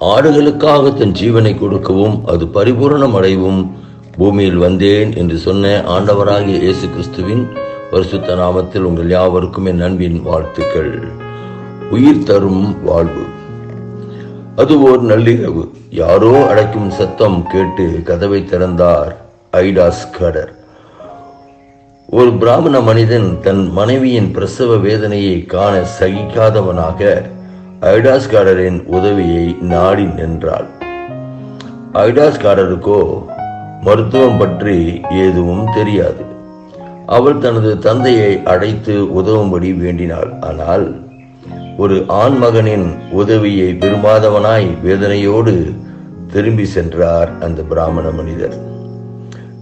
ஆடுகளுக்காக தன் ஜீவனை கொடுக்கவும் அது பரிபூரணம் அடையவும் பூமியில் வந்தேன் என்று சொன்ன ஆண்டவராகிய இயேசு கிறிஸ்துவின் வருஷத்த நாமத்தில் உங்கள் யாவருக்கும் என் அன்பின் வாழ்த்துக்கள். உயிர் தரும் வாழ்வு. அது ஓர் நள்ளிரவு. யாரோ அடைக்கும் சத்தம் கேட்டு கதவை திறந்தார் ஐடாஸ் கடர் ஒரு பிராமண மனிதன் தன் மனைவியின் பிரசவ வேதனையை காண சகிக்காதவனாக ஐடாஸ்காரரின் உதவியை நாடி நின்றாள். ஐடாஸ்காரருக்கோ மருத்துவம் பற்றி எதுவும் தெரியாது. அவள் தனது தந்தையை அழைத்து உதவும்படி வேண்டினாள். ஆனால் ஒரு ஆண் மகனின் உதவியை விரும்பாதவனாய் வேதனையோடு திரும்பி சென்றார் அந்த பிராமண மனிதர்.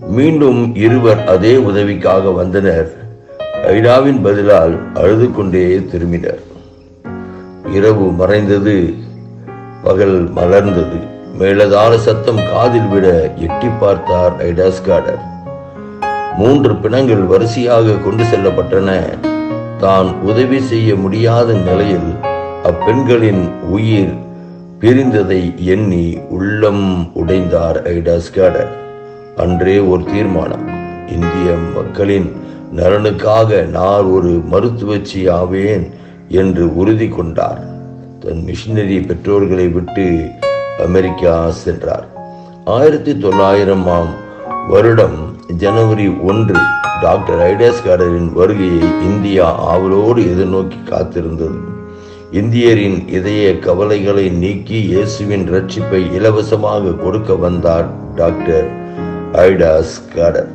மீண்டும் இருவர் அதே உதவிக்காக வந்தனர். ஐடாவின் பதிலால் அழுது கொண்டே திரும்பினர். இரவு மறைந்தது பகல் மலர்ந்தது. மேலதான சத்தம் காதில் விட எட்டி பார்த்தார் ஐடாஸ்காடர். மூன்று பிணங்கள் வரிசையாக கொண்டு செல்லப்பட்டன. தான் உதவி செய்ய முடியாத நிலையில் அப்பெண்களின் உயிர் பிரிந்ததை எண்ணி உள்ளம் உடைந்தார் ஐடாஸ்காடர். அன்றே ஒரு தீர்மானம். இந்திய மக்களின் நலனுக்காக நான் ஒரு மருத்துவச்சி ஆவேன். என்று உறுதி கொண்டார். தன் மிஷினரி பெற்றோர்களை விட்டு அமெரிக்கா சென்றார். ஆயிரத்தி தொள்ளாயிரம் ஆம் வருடம் ஜனவரி ஒன்று டாக்டர் ஐடேஸ்காரரின் வருகையை இந்தியா ஆவலோடு எதிர்நோக்கி காத்திருந்தது. இந்தியரின் இதய கவலைகளை நீக்கி இயேசுவின் ரட்சிப்பை இலவசமாக கொடுக்க வந்தார் டாக்டர் ஐடாஸ் காடர்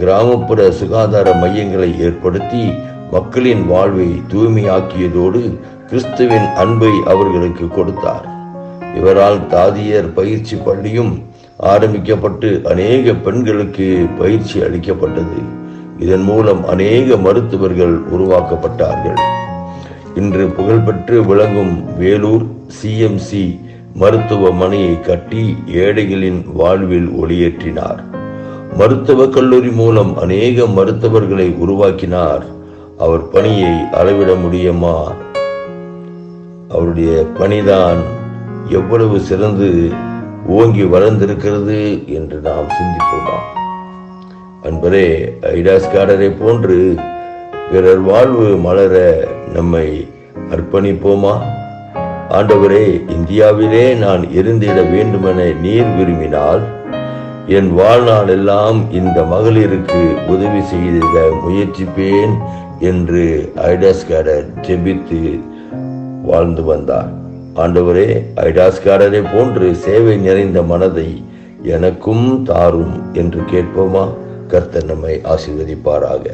கிராமப்புற சுகாதார மையங்களை ஏற்படுத்தி மக்களின் வாழ்வை தூய்மையாக்கியதோடு கிறிஸ்துவின் அன்பை அவர்களுக்கு கொடுத்தார். இவரால் தாதியர் பயிற்சி பள்ளியும் ஆரம்பிக்கப்பட்டு அநேக பெண்களுக்கு பயிற்சி அளிக்கப்பட்டது. இதன் மூலம் அநேக மருத்துவர்கள் உருவாக்கப்பட்டார்கள். இன்று புகழ்பெற்று விளங்கும் வேலூர் சிஎம்சி மருத்துவமனையை கட்டி ஏழைகளின் வாழ்வில் ஒளியேற்றினார். மருத்துவக் கல்லூரி மூலம் அநேக மருத்துவர்களை உருவாக்கினார். அவர் பணியை அளவிட முடியுமா? அவருடைய பணிதான் எவ்வளவு சிறந்து ஓங்கி வளர்ந்திருக்கிறது என்று நாம் சிந்திப்போமா? அன்பரே ஐடாஸ்காரரை போன்று பிறர் வாழ்வு மலர நம்மை அர்ப்பணிப்போமா? ஆண்டவரே இந்தியாவிலே நான் இருந்திட வேண்டுமென நீர் விரும்பினால் என் வாழ்நாள் எல்லாம் இந்த மகளிருக்கு உதவி செய்திட முயற்சிப்பேன் என்று ஐடாஸ்காரர் ஜெபித்து வாழ்ந்து வந்தார். ஆண்டவரே ஐடாஸ்காரரை போன்று சேவை நிறைந்த மனதை எனக்கும் தாரும் என்று கேட்போமா? கர்த்தர் நம்மை ஆசீர்வதிப்பாராக.